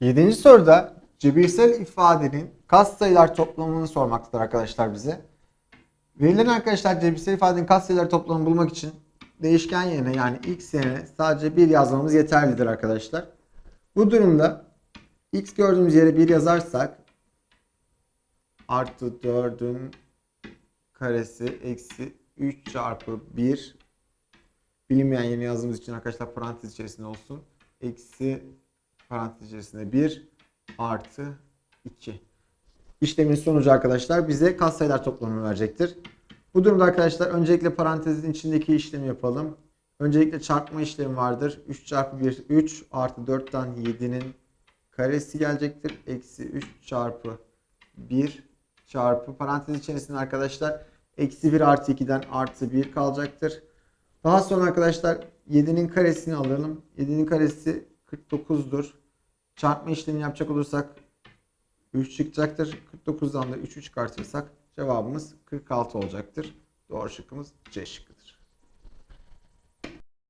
Yedinci soruda cebirsel ifadenin katsayılar toplamını sormaktadır arkadaşlar bize. Verilen arkadaşlar cebirsel ifadenin katsayılar toplamını bulmak için değişken yerine yani x yerine sadece 1 yazmamız yeterlidir arkadaşlar. Bu durumda x gördüğümüz yere 1 yazarsak artı 4'ün karesi eksi 3 çarpı 1 bilinmeyen yerine yazdığımız için arkadaşlar parantez içerisinde olsun. Eksi parantez içerisinde 1 artı 2. İşlemin sonucu arkadaşlar bize katsayılar toplamını verecektir. Bu durumda arkadaşlar öncelikle parantezin içindeki işlemi yapalım. Öncelikle çarpma işlemi vardır. 3 çarpı 1 3 artı 4'ten 7'nin karesi gelecektir. Eksi 3 çarpı 1 çarpı parantez içerisinde arkadaşlar eksi 1 artı 2'den artı 1 kalacaktır. Daha sonra arkadaşlar 7'nin karesini alalım. 7'nin karesi 49'dur. Çarpma işlemini yapacak olursak 3 çıkacaktır. 49'dan da 3'ü çıkartırsak cevabımız 46 olacaktır. Doğru şıkkımız C şıkkı.